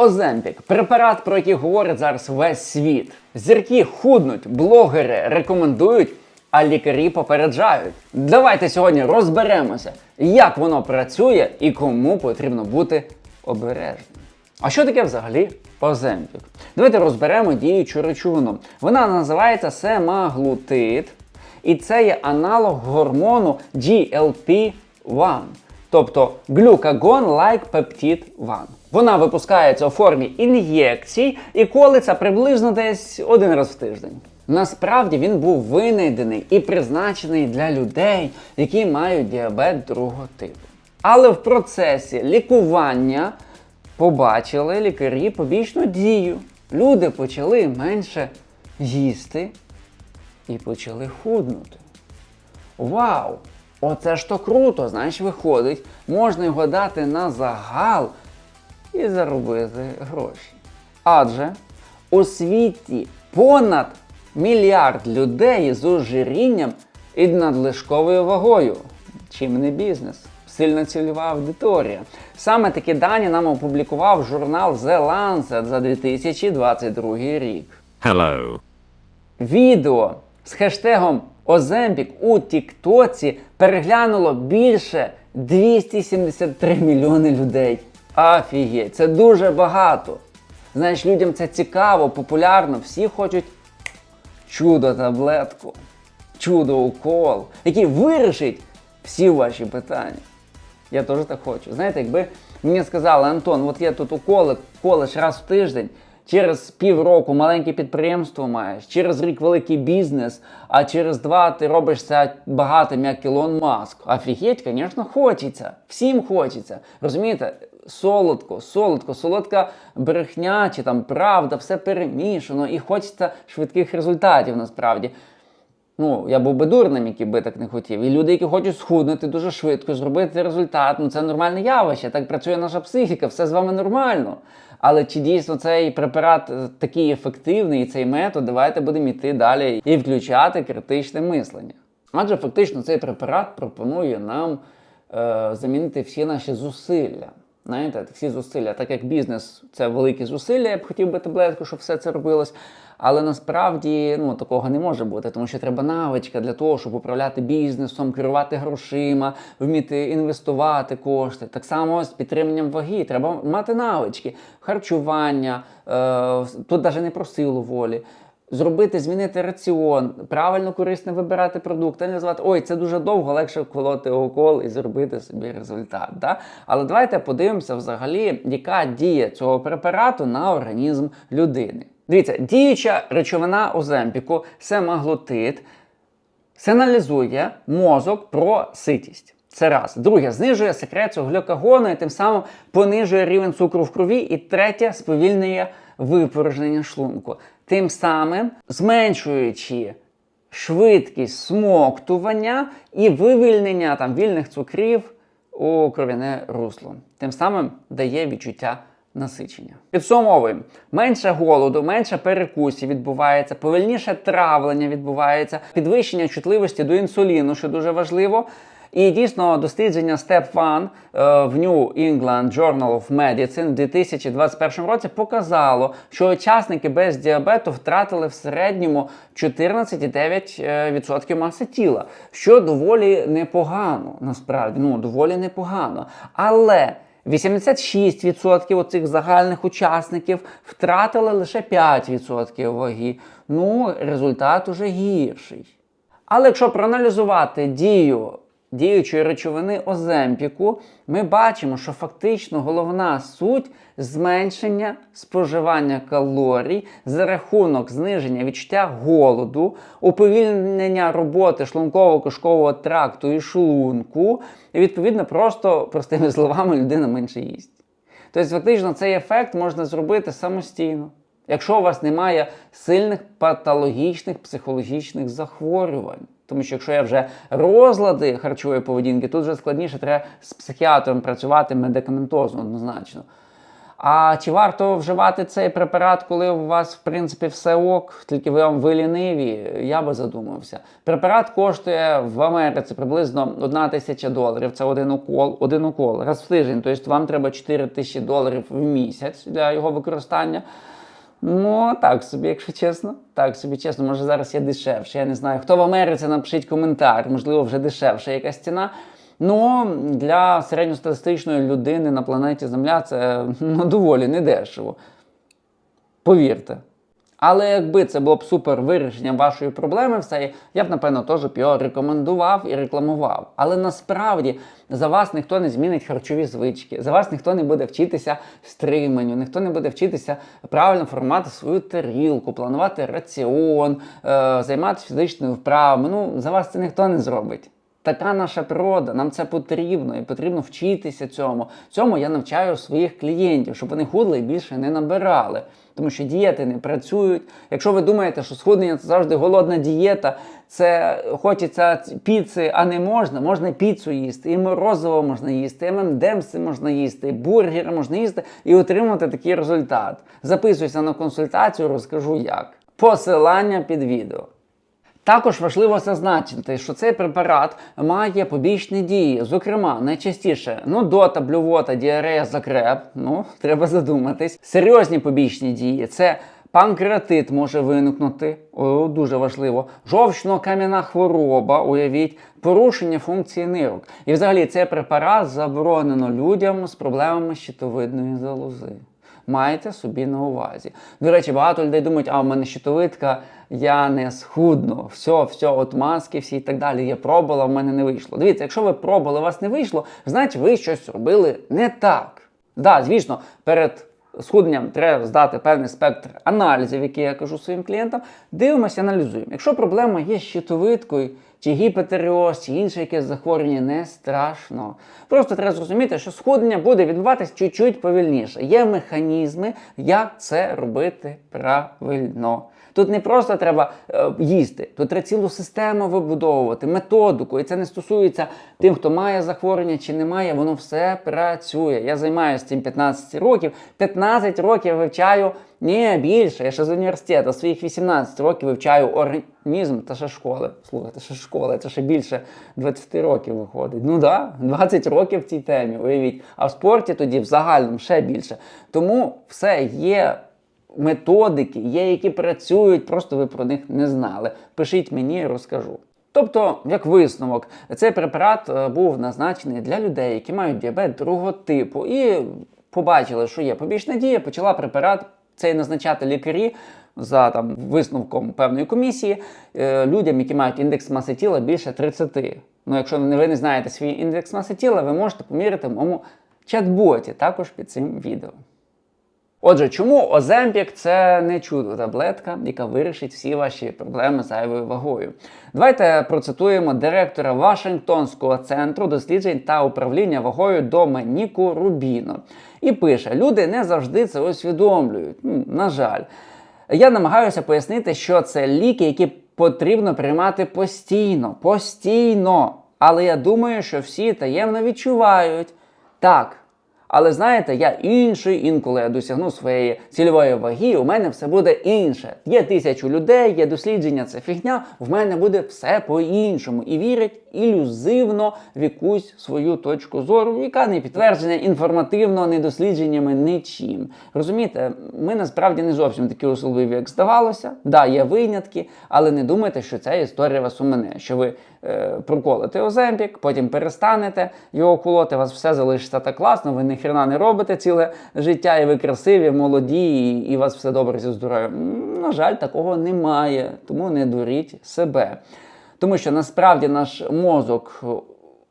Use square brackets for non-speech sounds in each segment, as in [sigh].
Оземпік препарат, про який говорить зараз весь світ. Зірки худнуть, блогери рекомендують, а лікарі попереджають. Давайте сьогодні розберемося, як воно працює і кому потрібно бути обережним. А що таке взагалі Оземпік? Давайте розберемо діючу речовину. Вона називається семаглутид, і це є аналог гормону GLP-1 тобто глюкагон-like peptide 1. Вона випускається у формі ін'єкцій і колиться приблизно десь один раз в тиждень. Насправді він був винайдений і призначений для людей, які мають діабет другого типу. Але в процесі лікування побачили лікарі побічну дію. Люди почали менше їсти і почали худнути. Вау! Оце ж то круто, знаєш, виходить, можна його дати на загал і заробити гроші. Адже у світі понад мільярд людей з ожирінням і надлишковою вагою. Чим не бізнес? Сильна цільова аудиторія. Саме такі дані нам опублікував журнал The Lancet за 2022 рік. Hello. Відео з хештегом Оземпік у Тіктоці переглянуло більше 273 мільйони людей. Афігеть, це дуже багато. Знаєш, людям це цікаво, популярно, всі хочуть чудо-таблетку, чудо-укол, який вирішить всі ваші питання. Я теж так хочу. Знаєте, якби мені сказали, Антон, от є тут уколи, колиш раз в тиждень, через півроку маленьке підприємство маєш, через рік великий бізнес, а через два ти робишся багатим, як Ілон Маск. Офігеть, звісно, хочеться. Всім хочеться. Розумієте? Солодко, солодко, солодка брехня чи там правда, все перемішано і хочеться швидких результатів насправді. Ну, я був би дурним, який би так не хотів. І люди, які хочуть схуднути дуже швидко, зробити результат, ну це нормальне явище. Так працює наша психіка, все з вами нормально. Але чи дійсно цей препарат е, такий ефективний, і цей метод, давайте будемо йти далі і включати критичне мислення. Адже фактично цей препарат пропонує нам е, замінити всі наші зусилля. Знаєте, всі зусилля, так як бізнес це великі зусилля, я б хотів би таблетку, щоб все це робилось. Але насправді ну, такого не може бути, тому що треба навичка для того, щоб управляти бізнесом, керувати грошима, вміти інвестувати кошти. Так само з підтриманням ваги. Треба мати навички, харчування, е, тут навіть не про силу волі. Зробити, змінити раціон, правильно корисно вибирати продукти, а не називати ой, це дуже довго, легше вколоти укол і зробити собі результат. Да? Але давайте подивимося взагалі, яка дія цього препарату на організм людини. Дивіться, діюча речовина оземпіку, семаглутид, сигналізує мозок про ситість. Це раз. Друге, знижує секрецію глюкагону і тим самим понижує рівень цукру в крові. І третє, сповільнює випорожнення шлунку. Тим самим зменшуючи швидкість смоктування і вивільнення там, вільних цукрів у кров'яне русло. Тим самим дає відчуття насичення. Підсумовуємо, менше голоду, менше перекусів відбувається, повільніше травлення відбувається, підвищення чутливості до інсуліну, що дуже важливо. І дійсно дослідження Step One е, в New England Journal of Medicine в 2021 році показало, що учасники без діабету втратили в середньому 14,9% маси тіла, що доволі непогано, насправді, ну доволі непогано. Але 86% оцих загальних учасників втратили лише 5% ваги. Ну, результат уже гірший. Але якщо проаналізувати дію діючої речовини Оземпіку, ми бачимо, що фактично головна суть зменшення споживання калорій за рахунок зниження відчуття голоду, уповільнення роботи шлунково-кишкового тракту і шлунку, і відповідно просто простими словами людина менше їсть. Тобто, фактично, цей ефект можна зробити самостійно. Якщо у вас немає сильних патологічних психологічних захворювань. Тому що якщо є вже розлади харчової поведінки, тут вже складніше треба з психіатром працювати медикаментозно однозначно. А чи варто вживати цей препарат, коли у вас, в принципі, все ок, тільки ви вам ви ліниві? Я би задумався. Препарат коштує в Америці приблизно 1 тисяча доларів. Це один укол, один укол раз в тиждень. Тобто вам треба 4 тисячі доларів в місяць для його використання. Ну, так собі, якщо чесно. Так собі чесно, може зараз є дешевше. Я не знаю. Хто в Америці, напишіть коментар, можливо, вже дешевша якась ціна. Ну, для середньостатистичної людини на планеті Земля це ну, доволі недешево. Повірте. Але якби це було б супер вирішенням вашої проблеми, все, я б, напевно, теж б його рекомендував і рекламував. Але насправді за вас ніхто не змінить харчові звички, за вас ніхто не буде вчитися стриманню, ніхто не буде вчитися правильно формувати свою тарілку, планувати раціон, е, займатися фізичною вправами. Ну, за вас це ніхто не зробить. Така наша природа, нам це потрібно, і потрібно вчитися цьому. Цьому я навчаю своїх клієнтів, щоб вони худли і більше не набирали. Тому що дієти не працюють. Якщо ви думаєте, що схуднення це завжди голодна дієта, це хочеться піци, а не можна, можна піцу їсти, і морозиво можна їсти, і ММДемси можна їсти, і бургери можна їсти і отримати такий результат. Записуйся на консультацію, розкажу як. Посилання під відео. Також важливо зазначити, що цей препарат має побічні дії, зокрема, найчастіше нудота, блювота, діарея, закреп. Ну, треба задуматись. Серйозні побічні дії це панкреатит може виникнути, о, дуже важливо. Жовчно-кам'яна хвороба, уявіть, порушення функції нирок. І взагалі цей препарат заборонено людям з проблемами щитовидної залози. Майте собі на увазі. До речі, багато людей думають, а в мене щитовидка, я не схудну, все, все, от маски всі і так далі. Я пробувала, в мене не вийшло. Дивіться, якщо ви пробували, у вас не вийшло, значить ви щось робили не так. Да, звісно, перед схудненням треба здати певний спектр аналізів, які я кажу своїм клієнтам. Дивимося, аналізуємо. Якщо проблема є з щитовидкою, чи гіпотереоз, чи інше якесь захворювання, не страшно. Просто треба зрозуміти, що схуднення буде відбуватись чуть-чуть повільніше. Є механізми, як це робити правильно. Тут не просто треба е, їсти, тут треба цілу систему вибудовувати, методику. І це не стосується тим, хто має захворювання чи не має, воно все працює. Я займаюся цим 15 років. 15 років вивчаю ні більше. Я ще з університету, своїх 18 років вивчаю організм та ще школи. Слухайте, ще школа, це ще більше 20 років виходить. Ну так, да, 20 років в цій темі, уявіть. А в спорті тоді в загальному ще більше. Тому все є методики, є, які працюють, просто ви про них не знали. Пишіть мені, розкажу. Тобто, як висновок, цей препарат е, був назначений для людей, які мають діабет другого типу, і побачили, що є побічна дія, почала препарат цей назначати лікарі за там висновком певної комісії е, людям, які мають індекс маси тіла більше 30. Ну, якщо ви не знаєте свій індекс маси тіла, ви можете поміряти в моєму чат-боті також під цим відео. Отже, чому Оземпік це не чудо таблетка, яка вирішить всі ваші проблеми зайвою вагою? Давайте процитуємо директора Вашингтонського центру досліджень та управління вагою Доменіку Рубіно. І пише: люди не завжди це усвідомлюють. На жаль, я намагаюся пояснити, що це ліки, які потрібно приймати постійно, постійно. Але я думаю, що всі таємно відчувають так. Але знаєте, я інший, інколи я досягну своєї цільової ваги, у мене все буде інше. Є тисячу людей, є дослідження, це фігня, в мене буде все по-іншому. І вірять ілюзивно в якусь свою точку зору, яка не підтверджена інформативно, не дослідженнями нічим. Розумієте, ми насправді не зовсім такі особливі, як здавалося. Да, є винятки, але не думайте, що ця історія вас у мене, що ви е, проколите Оземпік, потім перестанете його колоти, вас все залишиться так класно, ви ніхрена не робите ціле життя, і ви красиві, молоді, і, і вас все добре зі здоров'ям. На жаль, такого немає, тому не дуріть себе. Тому що насправді наш мозок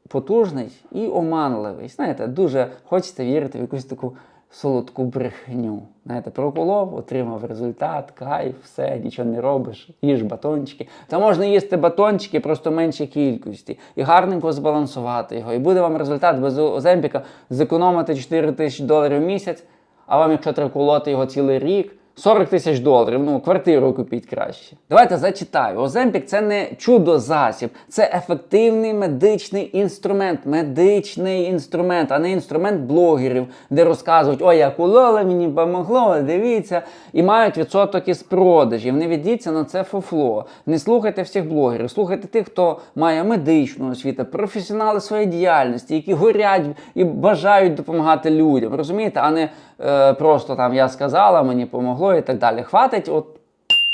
потужний і оманливий. Знаєте, дуже хочеться вірити в якусь таку солодку брехню. Знаєте, проколов, отримав результат, кайф, все, нічого не робиш, їж батончики. Та можна їсти батончики просто меншій кількості і гарненько збалансувати його. І буде вам результат без Оземпіка зекономити 4 тисячі доларів в місяць, а вам, якщо треба колоти його цілий рік, 40 тисяч доларів, ну квартиру купіть краще. Давайте зачитаю. Оземпік це не чудо-засіб, це ефективний медичний інструмент, медичний інструмент, а не інструмент блогерів, де розказують, ой, я кулола, мені помогло, дивіться, і мають відсоток із продажів. Не ведіться на це фуфло. Не слухайте всіх блогерів, слухайте тих, хто має медичну освіту, професіонали своєї діяльності, які горять і бажають допомагати людям. Розумієте, а не е, просто там я сказала, мені помогло і так далі. Хватить от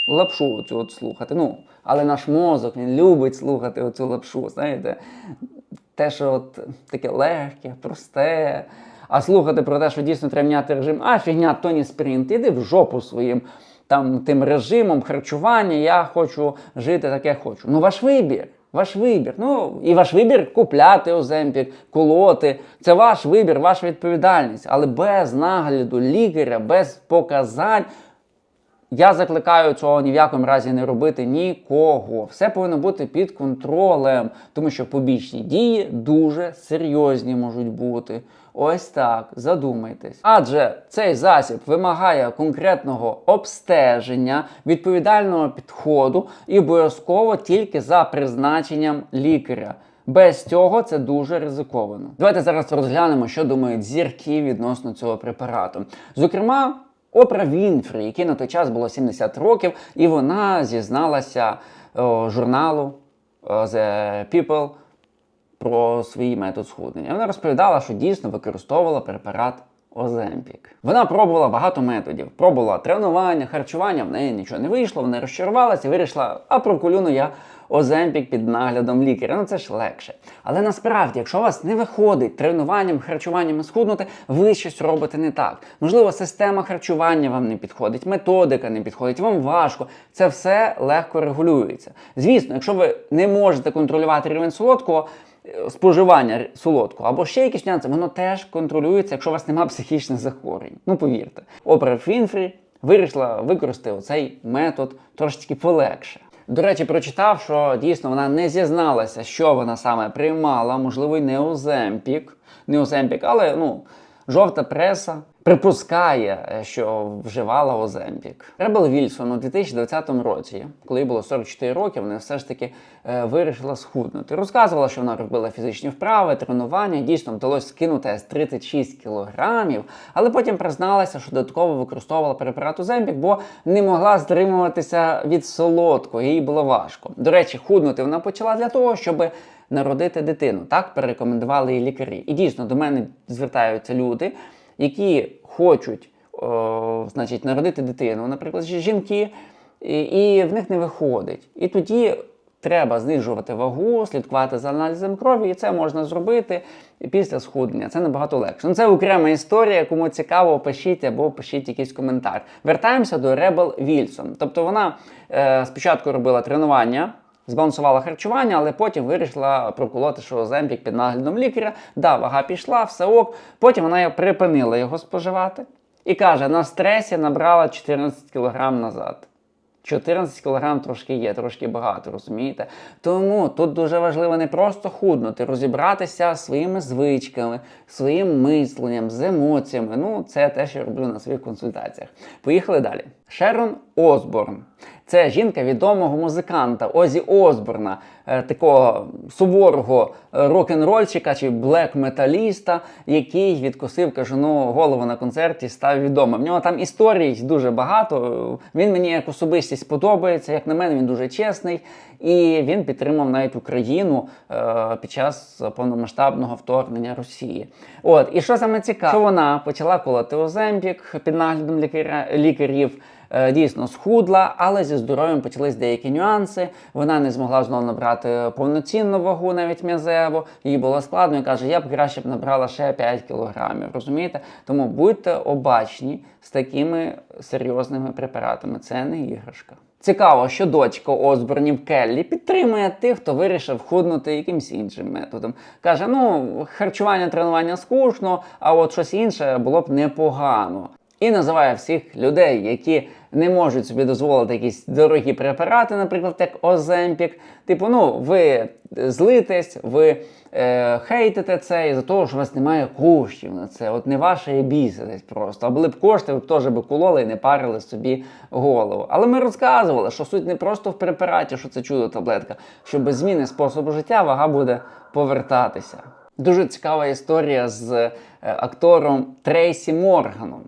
лапшу цю от слухати. Ну, але наш мозок він любить слухати оцю лапшу, знаєте. Те, що от таке легке, просте. А слухати про те, що дійсно треба міняти режим, а фігня, то не спринт, іди в жопу своїм там тим режимом харчування, я хочу жити так, як хочу. Ну, ваш вибір. Ваш вибір. Ну і ваш вибір купляти оземпік, колоти. Це ваш вибір, ваша відповідальність. Але без нагляду лікаря, без показань. Я закликаю цього ні в якому разі не робити нікого. Все повинно бути під контролем, тому що побічні дії дуже серйозні можуть бути. Ось так, задумайтесь. Адже цей засіб вимагає конкретного обстеження, відповідального підходу і обов'язково тільки за призначенням лікаря. Без цього це дуже ризиковано. Давайте зараз розглянемо, що думають зірки відносно цього препарату. Зокрема, Опра Вінфрі, якій на той час було 70 років, і вона зізналася о, журналу The People про свій метод схуднення. Вона розповідала, що дійсно використовувала препарат Оземпік. Вона пробувала багато методів. Пробувала тренування, харчування, в неї нічого не вийшло, вона розчарувалася і вирішила, а прокулюну я Оземпік під наглядом лікаря. Ну це ж легше. Але насправді, якщо у вас не виходить тренуванням, харчуванням схуднути, ви щось робите не так. Можливо, система харчування вам не підходить, методика не підходить, вам важко. Це все легко регулюється. Звісно, якщо ви не можете контролювати рівень солодкого. Е, Споживання солодкого або ще якісь нюанси, воно теж контролюється, якщо у вас немає психічних захворювань. Ну повірте, Опера Фінфрі вирішила використати цей метод трошечки полегше. До речі, прочитав, що дійсно вона не зізналася, що вона саме приймала, можливо, й не Оземпік, не Оземпік, але ну, жовта преса припускає, е, що вживала Оземпік. Ребел Вільсон у 2020 році, коли їй було 44 роки, вона все ж таки е, вирішила схуднути. Розказувала, що вона робила фізичні вправи, тренування. Дійсно, вдалося скинути з 36 кілограмів, але потім призналася, що додатково використовувала препарат Оземпік, бо не могла стримуватися від солодкого, їй було важко. До речі, худнути вона почала для того, щоб народити дитину. Так перекомендували її лікарі. І дійсно до мене звертаються люди, які хочуть о, значить, народити дитину, наприклад, жінки, і, і в них не виходить. І тоді треба знижувати вагу, слідкувати за аналізом крові, і це можна зробити після схуднення. Це набагато легше. Ну, це окрема історія. Кому цікаво, пишіть або пишіть якийсь коментар. Вертаємося до Ребел Вільсон. Тобто вона е, спочатку робила тренування. Збалансувала харчування, але потім вирішила проколоти, що Оземпік під наглядом лікаря. Да, вага пішла, все ок. Потім вона припинила його споживати і каже: на стресі набрала 14 кг назад. 14 кг трошки є, трошки багато, розумієте? Тому тут дуже важливо не просто худнути, розібратися своїми звичками, своїм мисленням, з емоціями. Ну, це те, що я роблю на своїх консультаціях. Поїхали далі. Шерон Осборн. Це жінка відомого музиканта Озі Осборна, такого суворого е, рок-н-рольчика чи блек-металіста, який відкусив кажану голову на концерті, став відомим. В нього там історій дуже багато. Він мені як особистість подобається. Як на мене, він дуже чесний. І він підтримав навіть Україну е, під час повномасштабного вторгнення Росії. От і що саме цікаво, що вона почала колоти Оземпік під наглядом лікаря, лікарів. Е, Дійсно схудла, але зі здоров'ям почались деякі нюанси. Вона не змогла знову набрати повноцінну вагу, навіть м'язево. Їй було складно і каже, я б краще б набрала ще 5 кілограмів. Розумієте? Тому будьте обачні з такими серйозними препаратами. Це не іграшка. Цікаво, що дочка Осборнів Келлі підтримує тих, хто вирішив худнути якимсь іншим методом. Каже: ну, харчування, тренування скучно, а от щось інше було б непогано. І називає всіх людей, які не можуть собі дозволити якісь дорогі препарати, наприклад, як Оземпік. Типу, ну, ви злитесь, ви е, хейтите це із-за того, що у вас немає коштів на це. От не ваше і біситесь просто. А були б кошти, ви б теж би кололи і не парили собі голову. Але ми розказували, що суть не просто в препараті, що це чудо таблетка, що без зміни способу життя вага буде повертатися. Дуже цікава історія з е, актором Трейсі Морганом.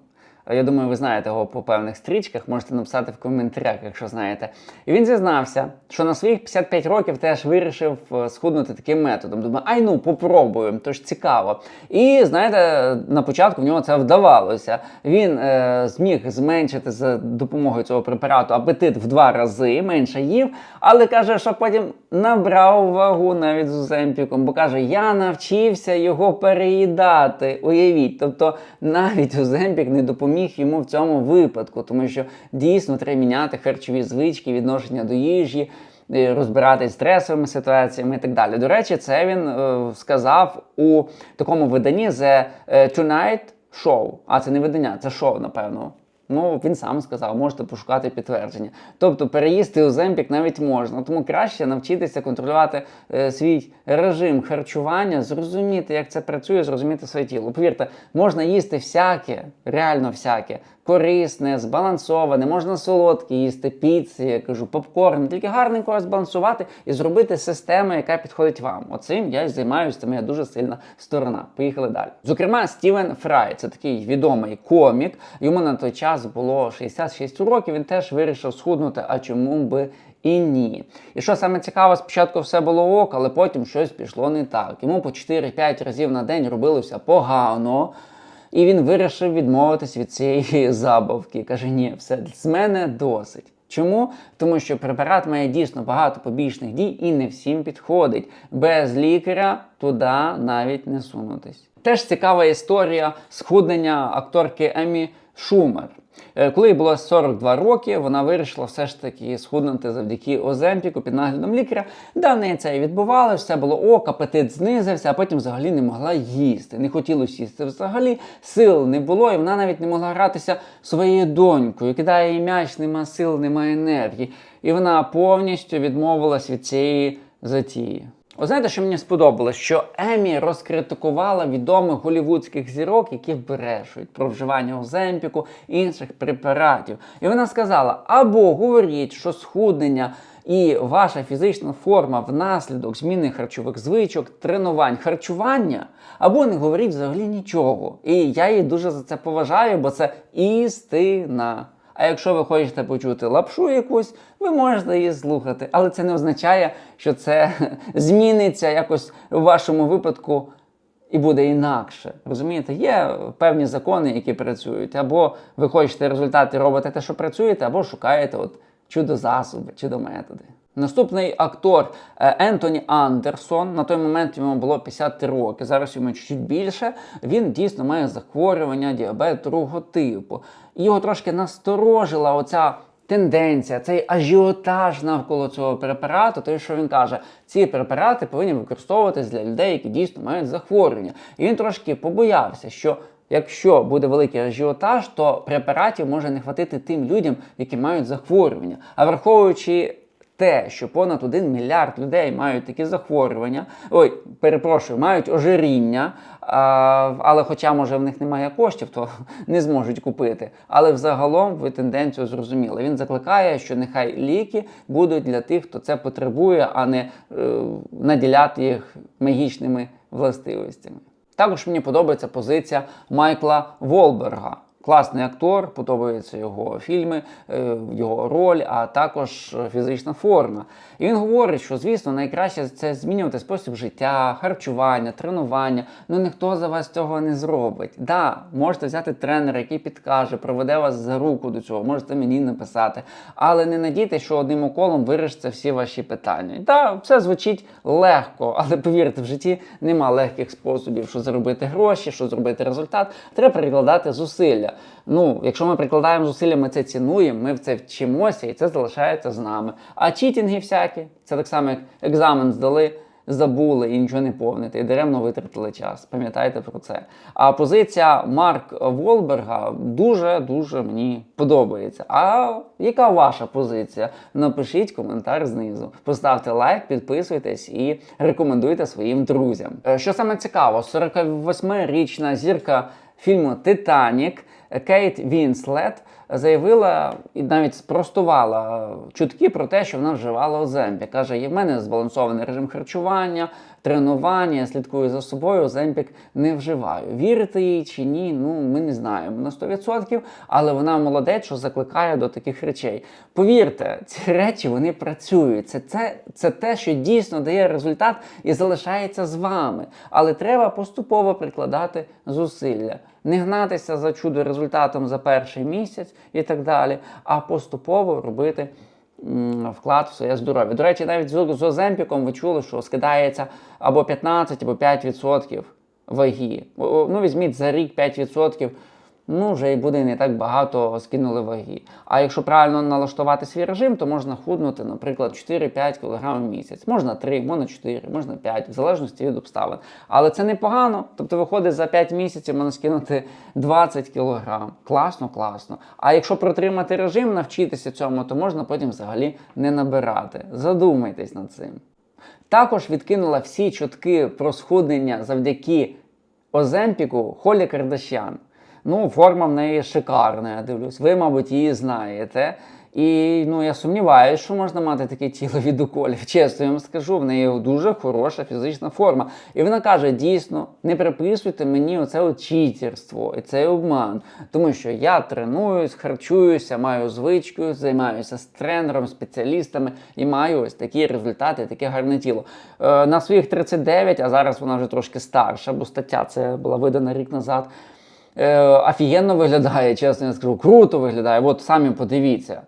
Я думаю, ви знаєте його по певних стрічках, можете написати в коментарях, якщо знаєте. І він зізнався, що на своїх 55 років теж вирішив е, схуднути таким методом. Думаю, ай ну попробуємо, то ж цікаво. І знаєте, на початку в нього це вдавалося. Він е, зміг зменшити за допомогою цього препарату апетит в два рази, менше їв, але каже, що потім набрав вагу навіть з Оземпіком, бо каже, я навчився його переїдати. Уявіть, тобто навіть Оземпік не допоміг йому в цьому випадку, тому що дійсно треба міняти харчові звички, відношення до їжі. е, Розбиратись стресовими ситуаціями і так далі. До речі, це він е, сказав у такому виданні The Tonight Show. А це не видання, це шоу, напевно. Ну, він сам сказав, можете пошукати підтвердження. Тобто переїсти оземпік навіть можна. Тому краще навчитися контролювати е, свій режим харчування, зрозуміти, як це працює, зрозуміти своє тіло. Повірте, можна їсти всяке, реально всяке, корисне, збалансоване, можна солодке їсти, піци, я кажу, попкорн, тільки гарненько збалансувати і зробити систему, яка підходить вам. Оцим я й займаюся, це моя дуже сильна сторона. Поїхали далі. Зокрема, Стівен Фрай, це такий відомий комік. Йому на той час було 66 років. Він теж вирішив схуднути. А чому би і ні? І що саме цікаво, спочатку все було ок, але потім щось пішло не так. Йому по 4-5 разів на день робилося погано. І він вирішив відмовитись від цієї [laughs] забавки. Каже: ні, все з мене досить. Чому? Тому що препарат має дійсно багато побічних дій і не всім підходить. Без лікаря туди навіть не сунутись. Теж цікава історія схуднення акторки Емі Шумер. Е, Коли їй було 42 роки, вона вирішила все ж таки схуднути завдяки Оземпіку під наглядом лікаря. Да, в неї це і відбувалося, все було ок, апетит знизився, а потім взагалі не могла їсти. Не хотілося їсти взагалі, сил не було, і вона навіть не могла гратися своєю донькою. Кидає їй м'яч, нема сил, немає енергії. І вона повністю відмовилась від цієї затії. О, знаєте, що мені сподобалось? Що Емі розкритикувала відомих голівудських зірок, які брешуть про вживання оземпіку і інших препаратів. І вона сказала: або говоріть, що схуднення і ваша фізична форма внаслідок зміни харчових звичок, тренувань, харчування, або не говоріть взагалі нічого. І я її дуже за це поважаю, бо це істина. А якщо ви хочете почути лапшу якусь, ви можете її слухати. Але це не означає, що це [laughs] зміниться якось у вашому випадку і буде інакше. Розумієте, є певні закони, які працюють. Або ви хочете результати, робите те, що працюєте, або шукаєте от чудо-засоби, чудо-методи. Наступний актор е, Ентоні Андерсон. На той момент йому було 53 роки. Зараз йому чуть більше. Він дійсно має захворювання діабету другого типу. Його трошки насторожила оця тенденція, цей ажіотаж навколо цього препарату. Той, що він каже, ці препарати повинні використовуватись для людей, які дійсно мають захворювання. І він трошки побоявся, що. Якщо буде великий ажіотаж, то препаратів може не хватити тим людям, які мають захворювання. А враховуючи те, що понад 1 мільярд людей мають такі захворювання, ой, перепрошую, мають ожиріння, а, але хоча, може, в них немає коштів, то [laughs] не зможуть купити. Але взагалом ви тенденцію зрозуміли. Він закликає, що нехай ліки будуть для тих, хто це потребує, а не е, наділяти їх магічними властивостями. Також мені подобається позиція Майкла Волберга. Класний актор, подобаються його фільми, е, його роль, а також фізична форма. І він говорить, що звісно найкраще це змінювати спосіб життя, харчування, тренування. Ну ніхто за вас цього не зробить. Да, можете взяти тренера, який підкаже, проведе вас за руку до цього, можете мені написати. Але не надійте, що одним уколом вирішиться всі ваші питання. І да, все звучить легко, але повірте, в житті нема легких способів, що заробити гроші, що зробити результат. Треба прикладати зусилля. Ну, якщо ми прикладаємо зусилля, ми це цінуємо, ми в це вчимося, і це залишається з нами. А читінги всякі, це так само, як екзамен здали, забули і нічого не повните, і даремно витратили час. Пам'ятайте про це. А позиція Марк Волберга дуже-дуже мені подобається. А яка ваша позиція? Напишіть коментар знизу. Поставте лайк, підписуйтесь і рекомендуйте своїм друзям. Е, Що саме цікаво, 48-річна зірка фільму Титанік Кейт Вінслет заявила і навіть спростувала чутки про те, що вона вживала Оземпі. Каже, в мене збалансований режим харчування, тренування, слідкую за собою, Оземпік не вживаю. Вірите їй чи ні? Ну ми не знаємо на 100%, але вона молодець, що закликає до таких речей. Повірте, ці речі вони працюють. Це, це, це те, що дійсно дає результат і залишається з вами. Але треба поступово прикладати зусилля. Не гнатися за чудо результатом за перший місяць і так далі, а поступово робити вклад в своє здоров'я. До речі, навіть з, Оземпіком ви чули, що скидається або 15, або 5% ваги. Ну, візьміть за рік 5%. Ну, вже і буде не так багато скинули ваги. А якщо правильно налаштувати свій режим, то можна худнути, наприклад, 4-5 кг в місяць. Можна 3, можна 4, можна 5, в залежності від обставин. Але це непогано. Тобто, виходить, за 5 місяців можна скинути 20 кг. Класно, класно. А якщо протримати режим, навчитися цьому, то можна потім взагалі не набирати. Задумайтесь над цим. Також відкинула всі чутки про схуднення завдяки Оземпіку Холі Кардашян. Ну, форма в неї шикарна, я дивлюсь. Ви, мабуть, її знаєте. І ну, я сумніваюся, що можна мати таке тіло від уколів. Чесно, я вам скажу, в неї дуже хороша фізична форма. І вона каже: дійсно, не приписуйте мені оце от читерство і цей обман. Тому що я тренуюсь, харчуюся, маю звичку, займаюся з тренером, спеціалістами і маю ось такі результати, таке гарне тіло. Е, на своїх 39, а зараз вона вже трошки старша, бо стаття це була видана рік назад. Е, офігенно виглядає, чесно я скажу, круто виглядає. От самі подивіться.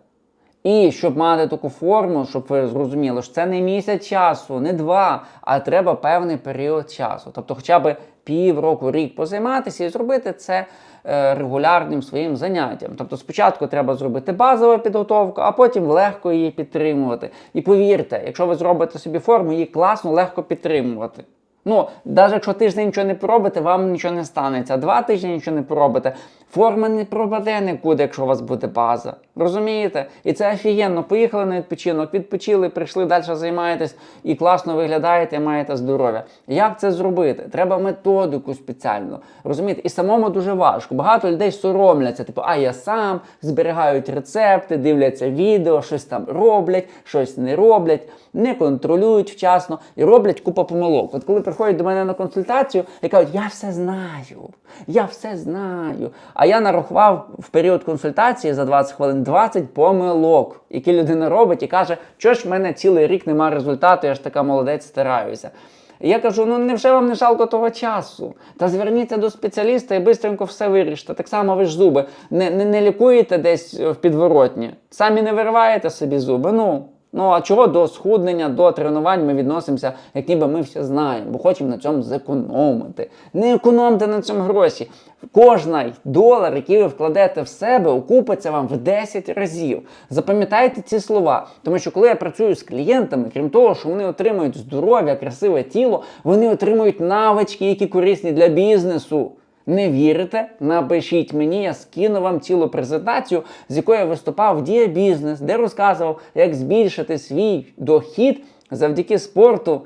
І щоб мати таку форму, щоб ви зрозуміли, що це не місяць часу, не два, а треба певний період часу. Тобто, хоча б півроку, рік позайматися і зробити це е, регулярним своїм заняттям. Тобто, спочатку треба зробити базову підготовку, а потім легко її підтримувати. І повірте, якщо ви зробите собі форму, її класно, легко підтримувати. Ну, навіть якщо тиждень нічого не поробите, вам нічого не станеться. Два тижні нічого не поробите. Форма не пропаде нікуди, якщо у вас буде база. Розумієте? І це офігенно. Поїхали на відпочинок, відпочили, прийшли, далі займаєтесь і класно виглядаєте, і маєте здоров'я. Як це зробити? Треба методику спеціальну. Розумієте? І самому дуже важко. Багато людей соромляться, типу, а я сам зберігають рецепти, дивляться відео, щось там роблять, щось не роблять, не контролюють вчасно і роблять купу помилок. От коли приходять до мене на консультацію і кажуть, я все знаю, я все знаю. А я нарахував в період консультації за 20 хвилин 20 помилок, які людина робить і каже, що ж в мене цілий рік немає результату, я ж така молодець стараюся. Я кажу: ну невже вам не жалко того часу? Та зверніться до спеціаліста і швидко все вирішите. Так само ви ж зуби не, не, не лікуєте десь в підворотні, самі не вириваєте собі зуби. Ну. Ну а чого до схуднення, до тренувань ми відносимося, як ніби ми все знаємо, бо хочемо на цьому зекономити. Не економте на цьому гроші. Кожний долар, який ви вкладете в себе, окупиться вам в 10 разів. Запам'ятайте ці слова. Тому що коли я працюю з клієнтами, крім того, що вони отримують здоров'я, красиве тіло, вони отримують навички, які корисні для бізнесу. Не вірите? Напишіть мені, я скину вам цілу презентацію, з якої я виступав в Дія Бізнес, де розказував, як збільшити свій дохід завдяки спорту,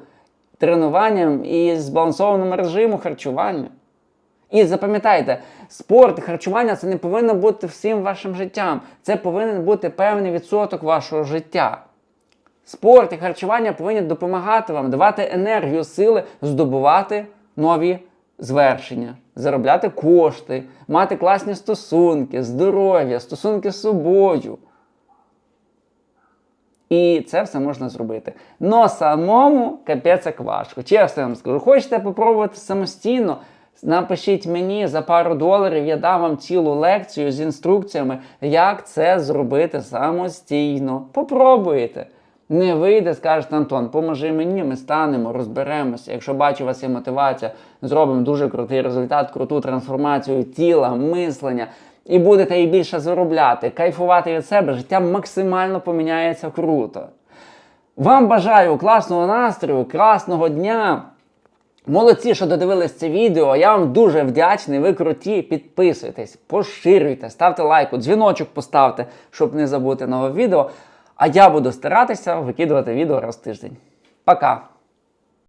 тренуванням і збалансованому режиму харчування. І запам'ятайте, спорт і харчування це не повинно бути всім вашим життям. Це повинен бути певний відсоток вашого життя. Спорт і харчування повинні допомагати вам, давати енергію, сили, здобувати нові звершення, заробляти кошти, мати класні стосунки, здоров'я, стосунки з собою. І це все можна зробити. Но самому капець як важко. Чесно вам скажу, хочете попробувати самостійно? Напишіть мені за пару доларів, я дам вам цілу лекцію з інструкціями, як це зробити самостійно. Попробуйте не вийде, скажете, Антон, поможи мені, ми станемо, розберемося. Якщо бачу, у вас є мотивація, зробимо дуже крутий результат, круту трансформацію тіла, мислення. І будете і більше заробляти, кайфувати від себе, життя максимально поміняється круто. Вам бажаю класного настрою, класного дня. Молодці, що додивились це відео. Я вам дуже вдячний. Ви круті. Підписуйтесь, поширюйте, ставте лайку, дзвіночок поставте, щоб не забути нове відео. А я буду старатися викидувати відео раз в тиждень. Пока!